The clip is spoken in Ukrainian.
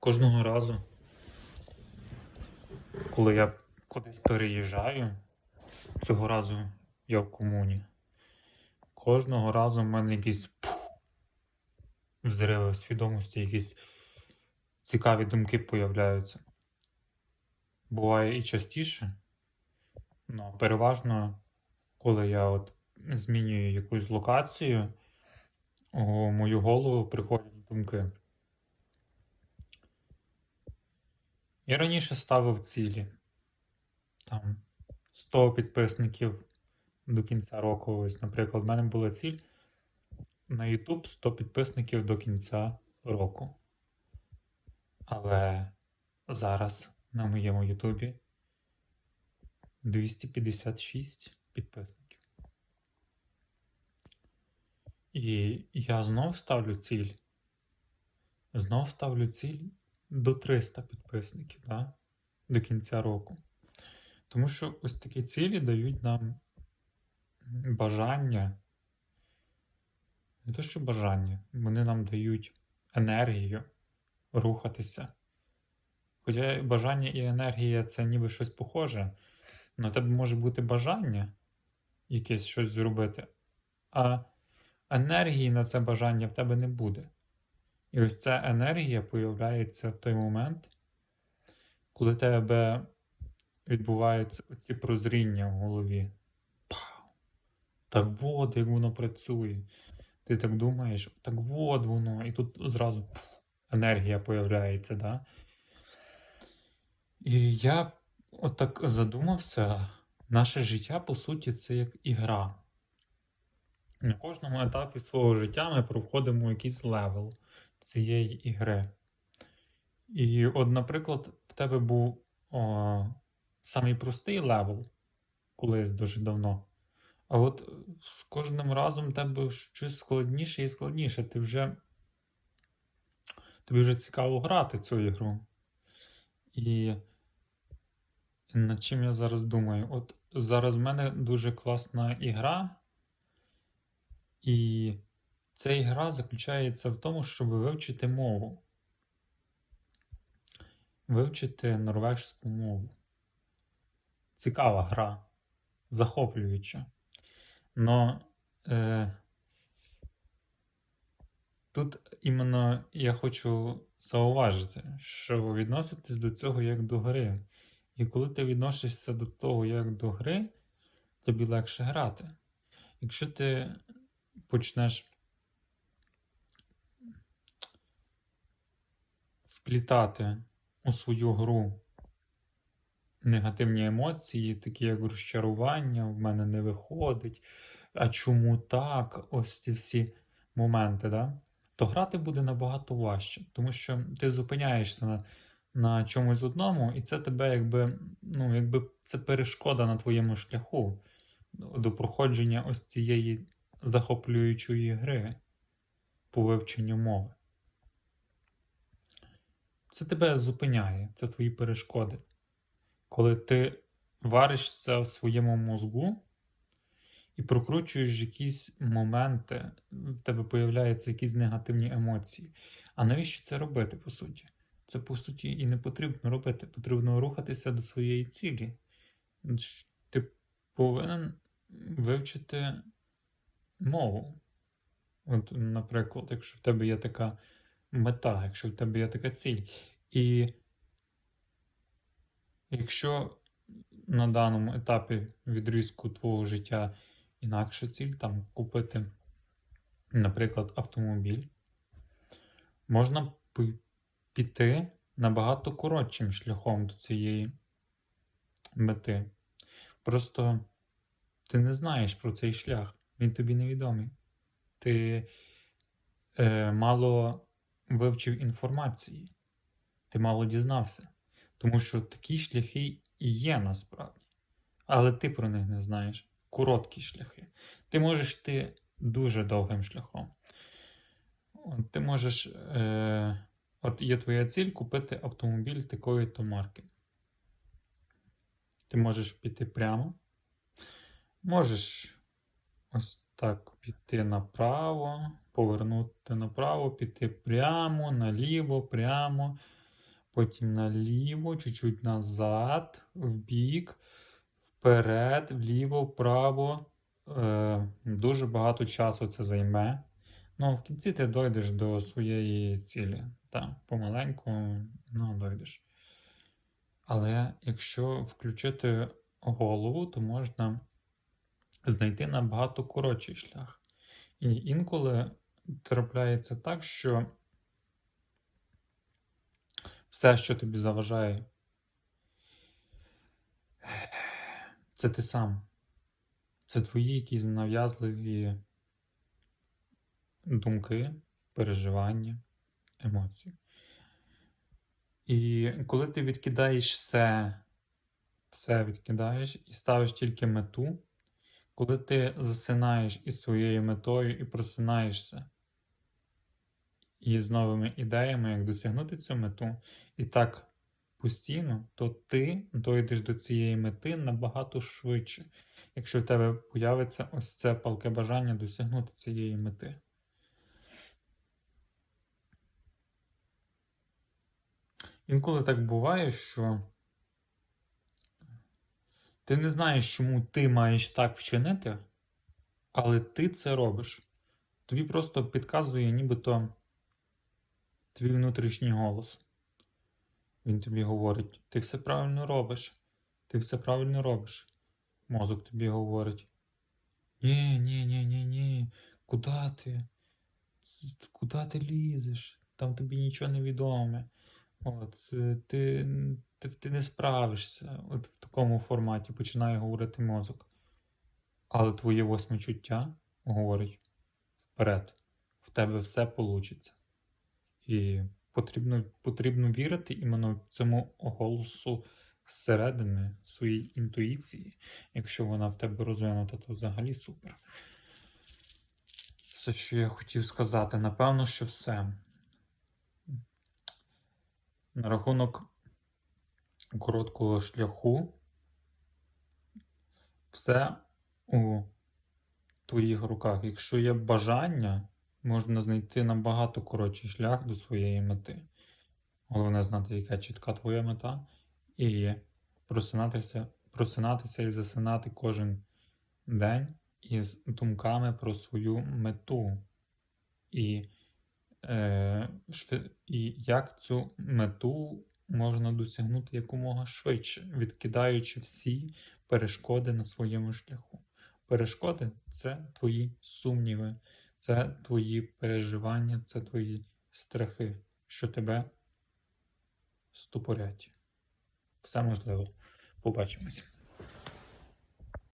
Кожного разу, коли я кудись переїжджаю, цього разу я в комуні. Кожного разу в мене якісь пф, взриви свідомості, якісь цікаві думки появляються. Буває і частіше, але переважно, коли я от змінюю якусь локацію, у мою голову приходять думки. Я раніше ставив цілі. Там 100 підписників до кінця року. Ось, наприклад, в мене була ціль на YouTube 100 підписників до кінця року. Але зараз на моєму Ютубі 256 підписників. І я знов ставлю ціль. Знов ставлю ціль до 300 підписників да? до кінця року. Тому що ось такі цілі дають нам бажання. Не те, що бажання, вони нам дають енергію рухатися. Хоча бажання і енергія це ніби щось похоже. На тебе може бути бажання якесь щось зробити, а енергії на це бажання в тебе не буде. І ось ця енергія появляється в той момент, коли тебе відбуваються ці прозріння в голові. Пау! Так от, як воно працює. Ти так думаєш, так от воно, і тут зразу пф, енергія появляється, да? І я отак задумався, наше життя, по суті, це як ігра. На кожному етапі свого життя ми проходимо якийсь левел цієї ігри. І, от, наприклад, в тебе був о, самий простий левел колись дуже давно. А от з кожним разом тебе щось складніше і складніше. Ти вже тобі вже цікаво грати цю ігру. І над чим я зараз думаю? От зараз в мене дуже класна ігра, і ця ігра заключається в тому, щоб вивчити мову. Вивчити норвежську мову. Цікава гра, захоплююча. Но е, тут іменно я хочу зауважити, що відноситись до цього як до гри. І коли ти відносишся до того як до гри, тобі легше грати. Якщо ти почнеш вплітати у свою гру негативні емоції, такі як розчарування, в мене не виходить, а чому так? Ось ці всі моменти, да? то грати буде набагато важче, тому що ти зупиняєшся на, на чомусь одному, і це тебе якби, ну, якби це перешкода на твоєму шляху до проходження ось цієї захоплюючої гри по вивченню мови. Це тебе зупиняє, це твої перешкоди. Коли ти варишся в своєму мозку і прокручуєш якісь моменти, в тебе появляються якісь негативні емоції. А навіщо це робити, по суті? Це, по суті, і не потрібно робити. Потрібно рухатися до своєї цілі. Ти повинен вивчити мову. От, наприклад, якщо в тебе є така мета, якщо в тебе є така ціль. І якщо на даному етапі відрізку твого життя інакша ціль, там купити, наприклад, автомобіль, можна піти набагато коротшим шляхом до цієї мети. Просто ти не знаєш про цей шлях, він тобі невідомий. Ти е, мало вивчив інформації, ти мало дізнався. Тому що такі шляхи і є насправді. Але ти про них не знаєш. Короткі шляхи. Ти можеш йти дуже довгим шляхом. Ти можеш. Е, От є твоя ціль купити автомобіль такої-то марки. Ти можеш піти прямо. Можеш ось так піти направо, повернути направо, піти прямо, наліво, прямо. потім наліво, чуть-чуть назад, вбік, вперед, вліво, вправо. Е, дуже багато часу це займе. Ну, в кінці ти дойдеш до своєї цілі. Так, помаленьку, ну, дойдеш. Але якщо включити голову, то можна знайти набагато коротший шлях. І інколи трапляється так, що все, що тобі заважає, це ти сам. Це твої якісь нав'язливі думки, переживання, емоції. І коли ти відкидаєш все, все відкидаєш і ставиш тільки мету, коли ти засинаєш із своєю метою і просинаєшся і з новими ідеями, як досягнути цю мету, і так постійно, то ти дойдеш до цієї мети набагато швидше, якщо в тебе появиться ось це палке бажання досягнути цієї мети. Інколи так буває, що ти не знаєш, чому ти маєш так вчинити, але ти це робиш. Тобі просто підказує, нібито твій внутрішній голос. Він тобі говорить: ти все правильно робиш, ти все правильно робиш. Мозок тобі говорить: Ні, ні, ні, ні, ні, куди ти? Куди ти лізеш? Там тобі нічого не відоме. От, е, ти, ти, ти не справишся. От в такому форматі починає говорити мозок. Але твоє восьме чуття говорить вперед, в тебе все вийде. І потрібно потрібно вірити іменно цьому голосу зсередини своїй інтуїції. Якщо вона в тебе розвинута, то взагалі супер. Все, що я хотів сказати, напевно, що все. На рахунок короткого шляху, все у твоїх руках. Якщо є бажання, можна знайти набагато коротший шлях до своєї мети. Головне знати, яка чітка твоя мета, і просинатися, просинатися і засинати кожен день із думками про свою мету. І Е, і як цю мету можна досягнути якомога швидше, відкидаючи всі перешкоди на своєму шляху. Перешкоди це твої сумніви, це твої переживання, це твої страхи, що тебе ступорять. Все можливо. Побачимось.